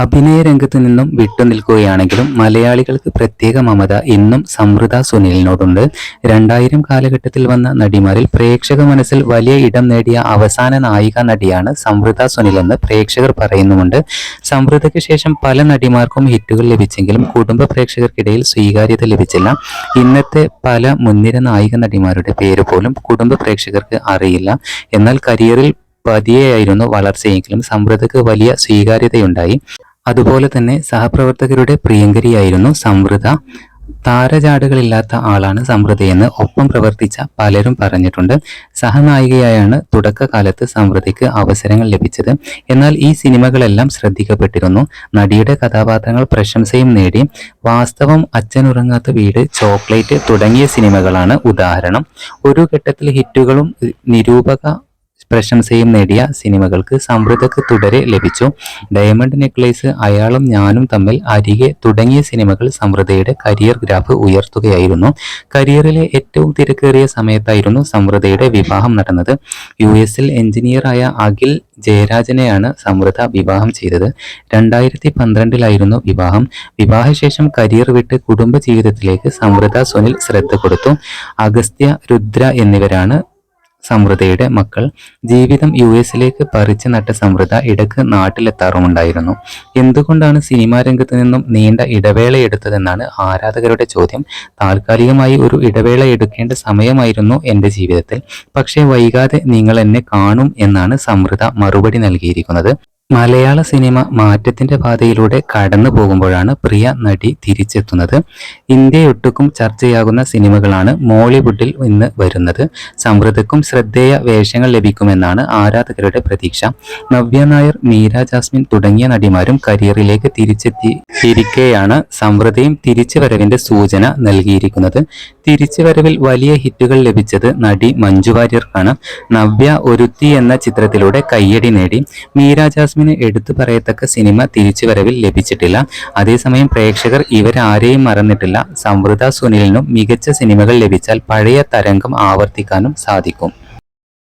അഭിനയ രംഗത്ത് നിന്നും വിട്ടുനിൽക്കുകയാണെങ്കിലും മലയാളികൾക്ക് പ്രത്യേക മമത ഇന്നും സമൃദ്ധ സുനിലിനോടുണ്ട്. രണ്ടായിരം കാലഘട്ടത്തിൽ വന്ന നടിമാരിൽ പ്രേക്ഷക മനസ്സിൽ വലിയ ഇടം നേടിയ അവസാന നായിക നടിയാണ് സമൃദ്ധ സുനിൽ എന്ന് പ്രേക്ഷകർ പറയുന്നുമുണ്ട്. സമൃദ്ധയ്ക്ക് ശേഷം പല നടിമാർക്കും ഹിറ്റുകൾ ലഭിച്ചെങ്കിലും കുടുംബ പ്രേക്ഷകർക്കിടയിൽ സ്വീകാര്യത ലഭിച്ചില്ല. ഇന്നത്തെ പല മുൻനിര നായിക നടിമാരുടെ പേര് പോലും കുടുംബ പ്രേക്ഷകർക്ക് അറിയില്ല. എന്നാൽ കരിയറിൽ പതിയെയായിരുന്നു വളർച്ചയെങ്കിലും സമൃദ്ധക്ക് വലിയ സ്വീകാര്യതയുണ്ടായി. അതുപോലെ തന്നെ സഹപ്രവർത്തകരുടെ പ്രിയങ്കരിയായിരുന്നു സമൃദ്ധ താരജാടുകളില്ലാത്ത ആളാണ് സമൃദ്ധയെന്ന് ഒപ്പം പ്രവർത്തിച്ച പലരും പറഞ്ഞിട്ടുണ്ട്. സഹനായികയായാണ് തുടക്കകാലത്ത് സമൃദ്ധിക്ക് അവസരങ്ങൾ ലഭിച്ചത്. എന്നാൽ ഈ സിനിമകളെല്ലാം ശ്രദ്ധിക്കപ്പെട്ടിരുന്നു. നടിയുടെ കഥാപാത്രങ്ങൾ പ്രശംസയും നേടി. വാസ്തവം അച്ഛനുറങ്ങാത്ത വീട് ചോക്ലേറ്റ് തുടങ്ങിയ സിനിമകളാണ് ഉദാഹരണം. ഒരു ഘട്ടത്തിൽ ഹിറ്റുകളും നിരൂപക പ്രശംസയും നേടിയ സിനിമകൾക്ക് സമൃദ്ധക്ക് തുടരെ ലഭിച്ചു. ഡയമണ്ട് നെക്ലേസ് അയാളും ഞാനും തമ്മിൽ അരികെ തുടങ്ങിയ സിനിമകൾ സമൃദ്ധയുടെ കരിയർ ഗ്രാഫ് ഉയർത്തുകയായിരുന്നു. കരിയറിലെ ഏറ്റവും തിരക്കേറിയ സമയത്തായിരുന്നു സമൃദ്ധയുടെ വിവാഹം നടന്നത്. യു എസിൽ എഞ്ചിനീയറായ അഖിൽ ജയരാജനെയാണ് സമൃദ്ധ വിവാഹം ചെയ്തത്. രണ്ടായിരത്തി പന്ത്രണ്ടിലായിരുന്നു വിവാഹം. വിവാഹശേഷം കരിയർ വിട്ട് കുടുംബ ജീവിതത്തിലേക്ക് സമൃദ്ധ സുനിൽ ശ്രദ്ധ കൊടുത്തു. അഗസ്ത്യ രുദ്ര എന്നിവരാണ് സമൃദ്ധയുടെ മക്കൾ. ജീവിതം യു എസിലേക്ക് പറിച്ചു നട്ട സമൃദ്ധ ഇടയ്ക്ക് നാട്ടിലെത്താറുമുണ്ടായിരുന്നു. എന്തുകൊണ്ടാണ് സിനിമാ രംഗത്ത് നിന്നും നീണ്ട ഇടവേള എടുത്തതെന്നാണ് ആരാധകരുടെ ചോദ്യം. താൽക്കാലികമായി ഒരു ഇടവേള എടുക്കേണ്ട സമയമായിരുന്നു എന്റെ ജീവിതത്തിൽ. പക്ഷേ വൈകാതെ നിങ്ങൾ എന്നെ കാണും എന്നാണ് സമൃദ്ധ മറുപടി നൽകിയിരിക്കുന്നത്. മലയാള സിനിമ മാറ്റത്തിന്റെ പാതയിലൂടെ കടന്നു പോകുമ്പോഴാണ് പ്രിയ നടി തിരിച്ചെത്തുന്നത്. ഇന്ത്യയൊട്ടുക്കും ചർച്ചയാകുന്ന സിനിമകളാണ് മോളിവുഡിൽ ഇന്ന് വരുന്നത്. സമൃദ്ധക്കും ശ്രദ്ധേയ വേഷങ്ങൾ ലഭിക്കുമെന്നാണ് ആരാധകരുടെ പ്രതീക്ഷ. നവ്യ നായർ മീര ജാസ്മിൻ തുടങ്ങിയ നടിമാരും കരിയറിലേക്ക് തിരിച്ചെത്തിയിരിക്കെയാണ് സമൃദ്ധയും തിരിച്ചുവരവിന്റെ സൂചന നൽകിയിരിക്കുന്നത്. തിരിച്ചുവരവിൽ വലിയ ഹിറ്റുകൾ ലഭിച്ചത് നടി മഞ്ജു വാര്യർക്കാണ്. നവ്യ ഒരുത്തി എന്ന ചിത്രത്തിലൂടെ കയ്യടി നേടി. മീര ജാസ്മിന് എടുത്തു പറയത്തക്ക സിനിമ തിരിച്ചുവരവിൽ ലഭിച്ചിട്ടില്ല. അതേസമയം പ്രേക്ഷകർ ഇവരാരെയും മറന്നിട്ടില്ല. സമൃദ്ധ സുനിലിനും മികച്ച സിനിമകൾ ലഭിച്ചാൽ പഴയ തരംഗം ആവർത്തിക്കാനും സാധിക്കും.